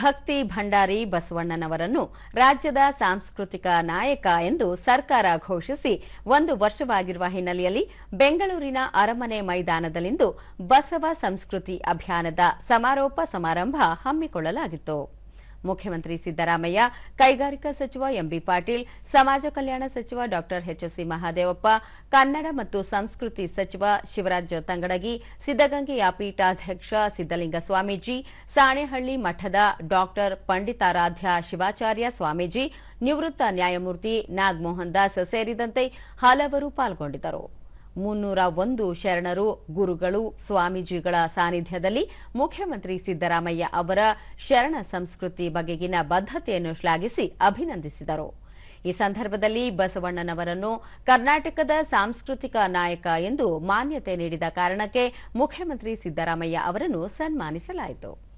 ಭಕ್ತಿ ಭಂಡಾರಿ ಬಸವಣ್ಣನವರನ್ನು ರಾಜ್ಯದ ಸಾಂಸ್ಕೃತಿಕ ನಾಯಕ ಎಂದು ಸರ್ಕಾರ ಘೋಷಿಸಿ ಒಂದು ವರ್ಷವಾಗಿರುವ ಹಿನ್ನೆಲೆಯಲ್ಲಿ ಬೆಂಗಳೂರಿನ ಅರಮನೆ ಮೈದಾನದಲ್ಲಿಂದು ಬಸವ ಸಂಸ್ಕೃತಿ ಅಭಿಯಾನದ ಸಮಾರೋಪ ಸಮಾರಂಭ ಹಮ್ಮಿಕೊಳ್ಳಲಾಗಿತ್ತು. ಮುಖ್ಯಮಂತ್ರಿ ಸಿದ್ದರಾಮಯ್ಯ, ಕೈಗಾರಿಕಾ ಸಚಿವ ಎಂಬಿ ಪಾಟೀಲ್, ಸಮಾಜ ಕಲ್ಯಾಣ ಸಚಿವ ಡಾ ಎಚ್ಎಸ್ಸಿ ಮಹಾದೇವಪ್ಪ, ಕನ್ನಡ ಮತ್ತು ಸಂಸ್ಕೃತಿ ಸಚಿವ ಶಿವರಾಜ್ ತಂಗಡಗಿ ಸಿದ್ದಗಂಗೆಯ ಪೀಠಾಧ್ಯಕ್ಷ ಸಿದ್ದಲಿಂಗ ಸ್ವಾಮೀಜಿ, ಸಾಣೆಹಳ್ಳಿ ಮಠದ ಡಾ ಪಂಡಿತಾರಾಧ್ಯ ಶಿವಾಚಾರ್ಯ ಸ್ವಾಮೀಜಿ, ನಿವೃತ್ತ ನ್ಯಾಯಮೂರ್ತಿ ನಾಗಮೋಹನ್ ದಾಸ್ ಸೇರಿದಂತೆ ಹಲವರು ಪಾಲ್ಗೊಂಡಿದ್ದರು. ಮುನ್ನೂರ ಒಂದು ಶರಣರು, ಗುರುಗಳು, ಸ್ವಾಮೀಜಿಗಳ ಸಾನ್ನಿಧ್ಯದಲ್ಲಿ ಮುಖ್ಯಮಂತ್ರಿ ಸಿದ್ದರಾಮಯ್ಯ ಅವರ ಶರಣ ಸಂಸ್ಕೃತಿ ಬಗೆಗಿನ ಬದ್ಧತೆಯನ್ನು ಶ್ಲಾಘಿಸಿ ಅಭಿನಂದಿಸಿದರು. ಈ ಸಂದರ್ಭದಲ್ಲಿ ಬಸವಣ್ಣನವರನ್ನು ಕರ್ನಾಟಕದ ಸಾಂಸ್ಕೃತಿಕ ನಾಯಕ ಎಂದು ಮಾನ್ಯತೆ ನೀಡಿದ ಕಾರಣಕ್ಕೆ ಮುಖ್ಯಮಂತ್ರಿ ಸಿದ್ದರಾಮಯ್ಯ ಅವರನ್ನು ಸನ್ಮಾನಿಸಲಾಯಿತು.